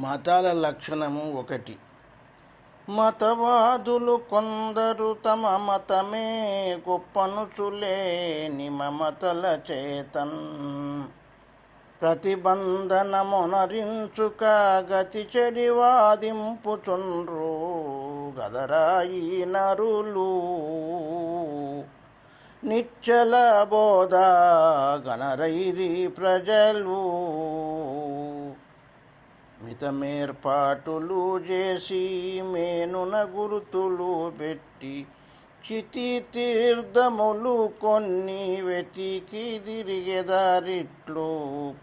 మతాల లక్షణము ఒకటి. మతవాదులు కొందరు తమ మతమే గొప్పనుచులేని మమతల చేతన్. ప్రతిబంధనమునరించుక గతి చెడి వాదింపుచుండ్రు గదరాయి నరులు. నిచ్చల బోధ గణరైరి ప్రజలు. మితమేర్పాటులు చేసి మేనున గురుతులు పెట్టి చితి తీర్థములు కొన్ని వెతికి తిరిగెదారిట్లు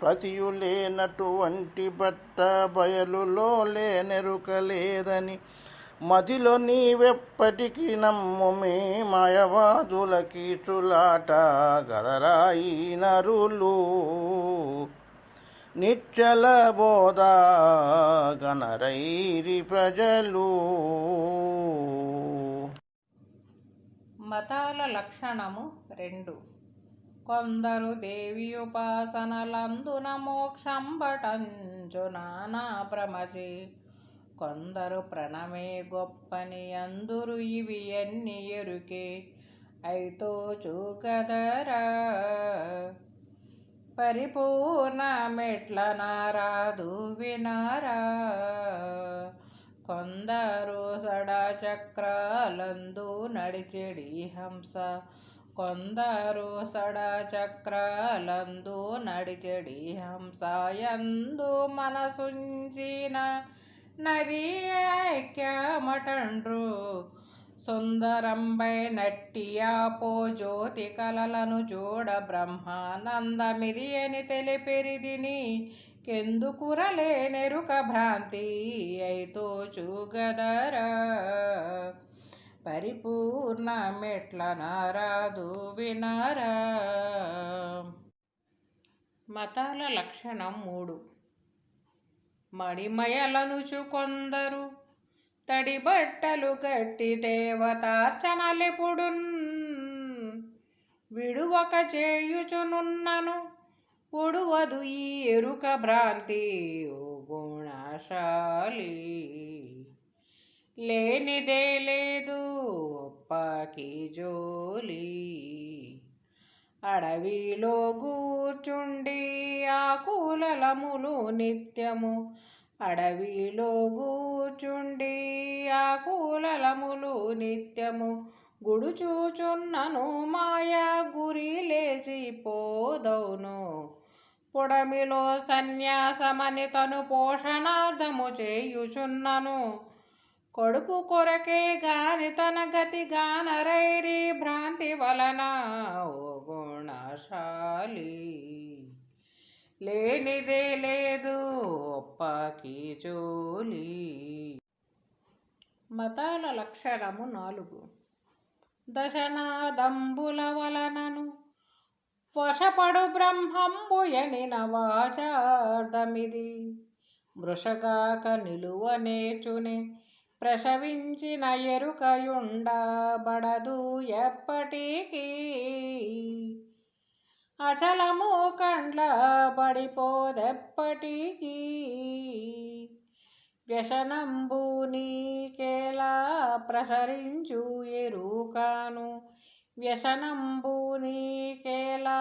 ప్రతియులేనటువంటి బట్ట బయలులో లేనెరుకలేదని మదిలో నీవెప్పటికీ నమ్ముమే మాయవాదుల కీచులాట గదరాయి నరులు నిచ్చల బోధ గణరైరి ప్రజలు. మతాల లక్షణము రెండు. కొందరు దేవి ఉపాసనలందున మోక్షంబటంచు నానా భ్రమచి కొందరు ప్రణమే గొప్పని అందురు ఇవి ఎన్ని ఎరుకే. అయితో చూకదరా. పరిపూర్ణ మెట్ల నారాదు వినారా? కొందరు సడా చక్రాలందు నడిచెడి హంస. కొందరు సడా చక్రాలందు నడిచెడి హంస. ఎందు మనసుంచిన నది ఐక్యమటండ్రు. సుందరంబై నట్టియాపో జ్యోతి కలలను చూడ బ్రహ్మానందమిది అని తెలిపెరిదిని కెందుకురలే నెరుక భ్రాంతి అయితో చూగదరా. పరిపూర్ణ మెట్ల నారాదు వినారా. మతాల లక్షణం మూడు. మడిమయలనుచు కొందరు తడి బట్టలు కట్టి దేవతార్చనలెపుడున్ విడువక చేయుచునున్నను. పొడువదు ఈ ఎరుక భ్రాంతి ఓ గుణశాలి. లేనిదే లేదు ఒప్పకి జోలి. అడవిలో కూర్చుండి ఆకులలములు నిత్యము అడవిలో కూర్చుండియా కూలలములు నిత్యము గుడుచూచున్నను మాయా గురి లేచి పోదవును పొడమిలో సన్యాసమని తను పోషణార్థము చేయుచున్నను. కొడుపు కొరకే గాని తన గతి గానరైరి భ్రాంతి వలన ఓ గుణశాలి. లేనిదే లేదు. ఒప్పకి చోలి మతాల లక్షణము నాలుగు. దశనాదంబుల వలనను వశపడు బ్రహ్మంబుయని నవాచార్దమిది మృషగాక నిలువనేచునే ప్రసవించిన ఎరుకయుండబడదు ఎప్పటికీ. అచలము కండ్ల పడిపోదెప్పటికీ వ్యసనంబు నీకేలా ప్రసరించు ఎరుకాను. వ్యసనంబు నీకేలా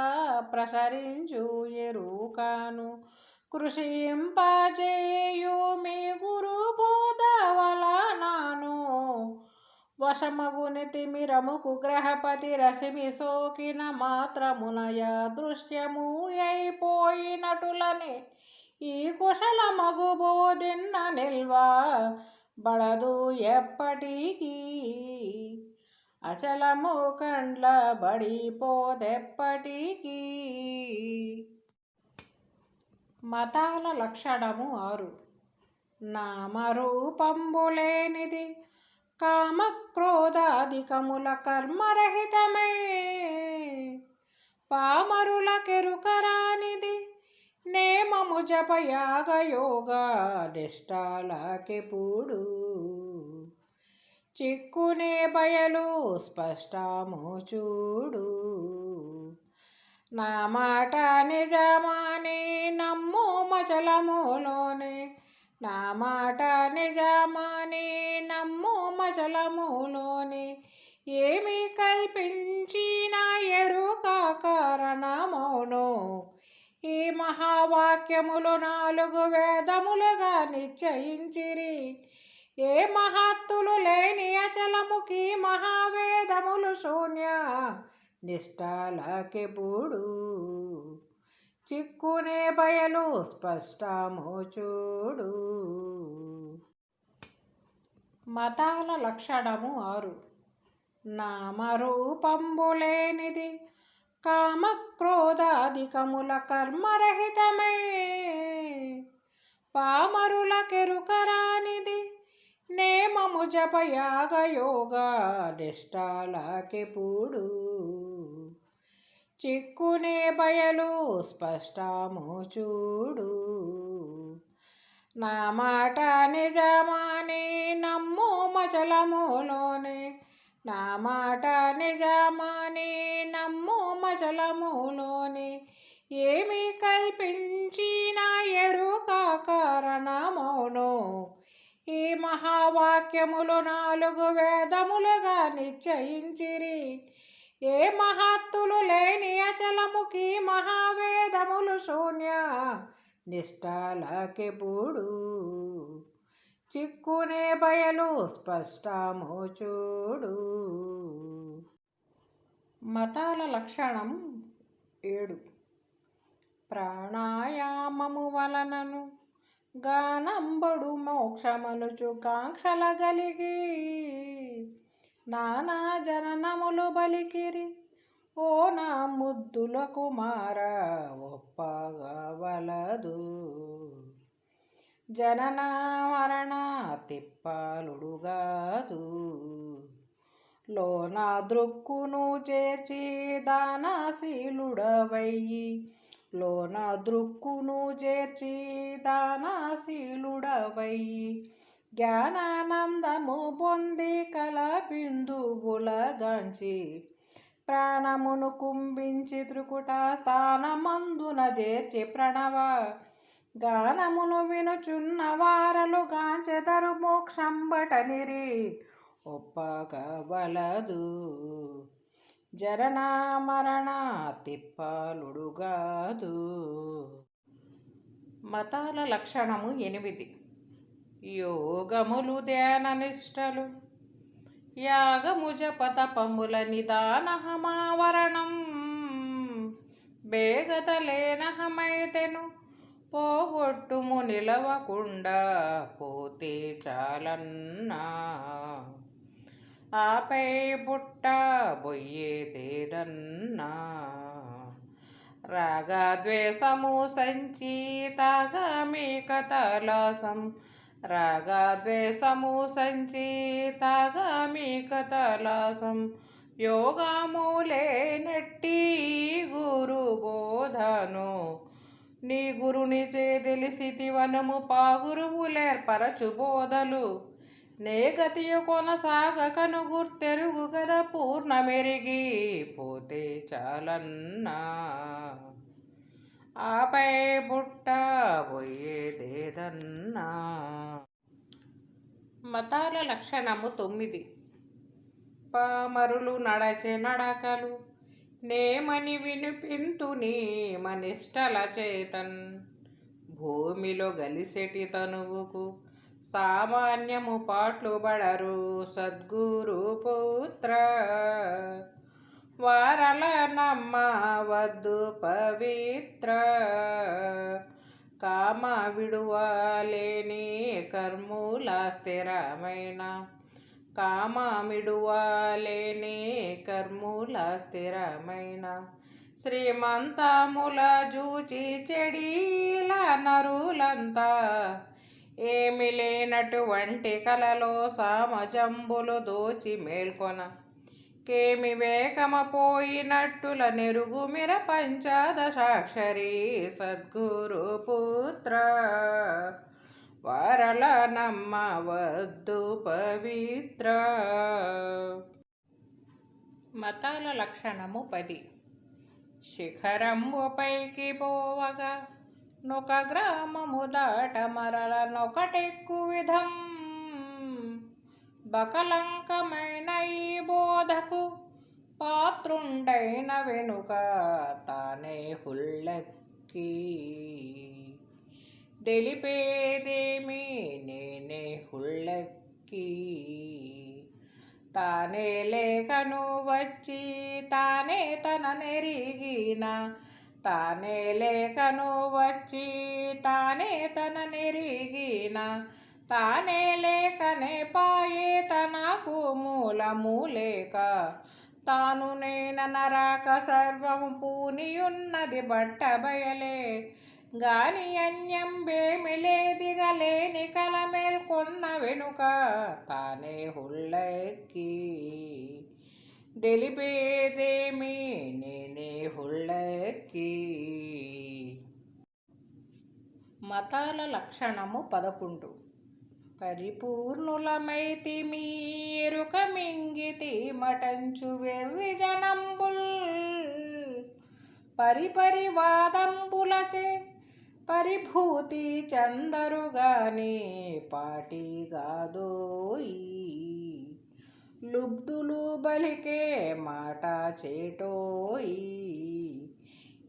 ప్రసరించు ఎరుకాను. కృషింపజేయు మీ గురు బోధవల నాను తిమిరముకు గ్రహపతి రసిమి సోకిన మాత్రమునయ దృశ్యము అయిపోయినటులని ఈ కుశల మగు బోధిన్న నిల్వా బడదు ఎప్పటికీ. అచలము కండ్ల బడిపోదెప్పటికీ మతాల లక్షణము ఆరు. నామరూపంబులేనిది కామక్రోధాధికముల కర్మరహితమై. పామరుల కెరుకరానిది నేమము జపయాగ యోగా నిష్టాలకెప్పుడు చిక్కునే బయలు స్పష్టము చూడు. నా మాట నిజమాని నమ్ము మచలములోనే నా మాట నిజమాని నమ్ము మజలములోని ఏమి కల్పించిన ఎరుక కారణమౌను. ఈ మహావాక్యములు నాలుగు వేదములుగా నిశ్చయించిరి. ఏ మహత్తులు లేని అచలముకి మహావేదములు శూన్య నిష్ఠాలకెప్పుడు చిక్కునే బయలు స్పష్టము చూడు. మతాల లక్షణము ఆరు. నామరూపంబులేనిది కామక్రోధాధికముల కర్మరహితమే. పామరుల కెరుకరానిది నేమము జపయాగ యోగా నిష్టాలకెప్పుడు చిక్కునే బయలు స్పష్టము చూడు. నా మాట నిజమాని నమ్ము మచలములోనే. నా మాట నిజమాని నమ్ము మచలములోనే. ఏమి కల్పించిన ఎరుక కారణమౌను. ఈ మహావాక్యములు నాలుగు వేదములుగా నిశ్చయించిరి. ఏ మహత్తులు లేని అచలముకి మహావేదములు శూన్య నిష్ఠాలకెప్పుడు చిక్కునే బయలు స్పష్టము చూడు. మతాల లక్షణం ఏడు. ప్రాణాయామము వలనను గానంబడు మోక్షమనుచు కాంక్షల గలిగి నానా జననములు బలికిరి. ఓ నా ముద్దుల కుమార ఒప్పగవలదు జనన మరణ తిప్పాలుడుగాదు లోన దృక్కును చేసి దానాశీలుడవయ్యి. లోన దృక్కును చేర్చి దానాశీలుడవయ్యి. జ్ఞానానందము పొంది కల బిందువులగాంచి ప్రాణమును కుంభించి త్రికుట స్థానమందున చేర్చి ప్రణవ. గానమును వినుచున్న వారలు గాంచెదరు మోక్షంబటనిరి ఒప్పగవలదు. వలదు మరణ తిప్పాలుడుగాదు మతాల లక్షణము ఎనిమిది. యోగములు ధ్యాన నిష్టలు. యాగము జపతపముల నిదానహమావరణం బేగతలేనహమైతెను. పోగొట్టుము నిలవకుండా పోతే చాలన్నా. ఆపై బుట్ట బొయ్యేదేదన్నా రాగద్వేషము సంచీతగా మీ కథలాసం. రాగద్వేషము సంచీతగా మీ కథలాసం. యోగములే నట్టి గురు బోధను. నీ గురునిచే తెలిసి తివనము వనము పాగురువులేర్పరచు బోధలు. నే గతియు కొనసాగకను గుర్తెరుగు గద పూర్ణమెరిగి పోతే చాలన్నా. ఆపై బుట్ట పోయేదేదన్నా మతాల లక్షణము తొమ్మిది. పామరులు నడచే నడకలు నేమని వినిపింతు నేమనిష్టల చేతన్. భూమిలో గలిసెటి తనువుకు సామాన్యము పాట్లుబడరు సద్గురు పుత్ర. వారల నమ్మవద్దు పవిత్ర. కామ విడువలేని కర్మూల స్థిరమైన. కామ మిడువలేని కర్మూల స్థిరమైన. శ్రీమంతముల జూచి చెడీల నరులంతా ఏమి లేనటువంటి కలలో సామజంబులు దోచి మేల్కొన. కేమి వేకమపోయినట్టుల నెరుగు మిర పంచదశాక్షరి సద్గురు పుత్ర. వరల నమ్మవద్దు పవిత్ర. మతాల లక్షణము పది. శిఖరంబు పైకి పోవగా నొక గ్రామము దాట మరల నొకటెక్కు విధం. బకలంకమైన ఈ బోధకు పాత్రుండైన వెనుక తానే హుల్లక్కి. తెలిపేదేమి నేనే హుళ్ళక్కి తానే లేఖను వచ్చి తానే తన నెరిగిన తానే లేఖను వచ్చి తానే తన నెరిగిన తానే లేకనే పాయే తనకు మూలము లేక. తాను నేననరాక సర్వము పూనియున్నది బట్ట బయలే. గాని అన్యం బేమిలేదిగలేని కల మేల్కొన్న వెనుక తానే హుళ్ళెక్కి. తెలిపేదేమి? నేనే హుళ్ళెక్కి. మతాల లక్షణము పదకొండు. పరిపూర్ణులమైతి మీరుక మింగితి మటంచు వెర్రి జనంబుల్. పరిపరివాదంబులచే పరిభూతి చందరుగాని పాటిగాదోయి లుబ్ధులు బలికే మాట చేటోయి.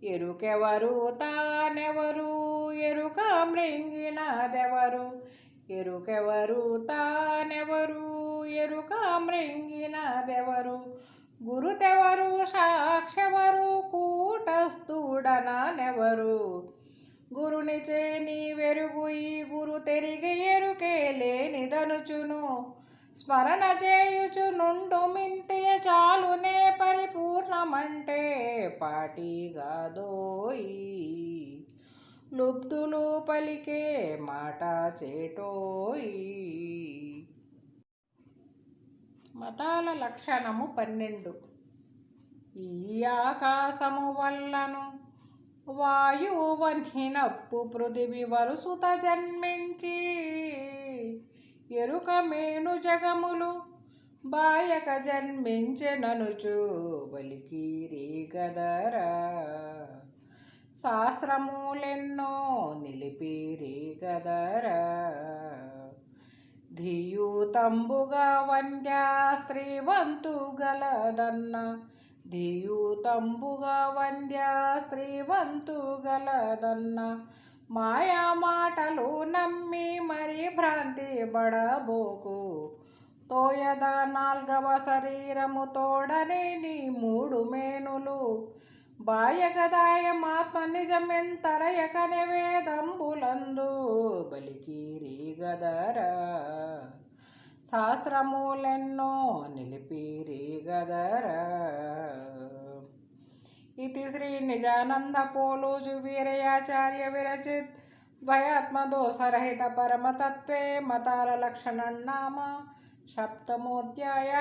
ఎరుకెవరు తానెవరు ఎరుక మృంగినదెవరు ఎరుకెవరు? తానెవరు? ఎరుక మృంగినదెవరు? గురుతెవరు? సాక్షెవరు కూటస్థుడనెవరు గురునిచే నీ వెరుగు ఈ గురు తెరిగి ఎరుకే లేనిదనుచును. స్మరణ చేయుచు నుండు మింతే చాలునే పరిపూర్ణమంటే పాటిగాదోయి. లుబ్ధులు పలికే మాట చేటోయి. మతాల లక్షణము పన్నెండు. ఈ ఆకాశము వల్లను వాయువన్హినప్పు పృథివి వరుసుత జన్మించి. ఎరుక మేను జగములు బాయక జన్మించెననుచు బలికీరి గదరా శాస్త్రములెన్నో నిలిపిరి గదరా. ధియుతంబుగా వంద్య స్త్రీవంతు గలదన్న. ధియుతంబుగా వంద్య స్త్రీవంతు గలదన్న. మాయా మాటలు నమ్మి మరి భ్రాంతి బడబోకు. తోయద నాల్గవ శరీరము తోడనే నీ మూడు మేనులు. బాయగదాయమాత్మనిజమెంతరయకనే వేదంబులందు బలికీరి గదరా శాస్త్రములెన్నో నిలిపిరి గదరా ఇది శ్రీ నిజానంద పోలోజు వీరయాచార్య విరచిత్ ద్వయాత్మదోషరహిత పరమతత్వే మతాల లక్షణం నామ సప్తమోధ్యాయ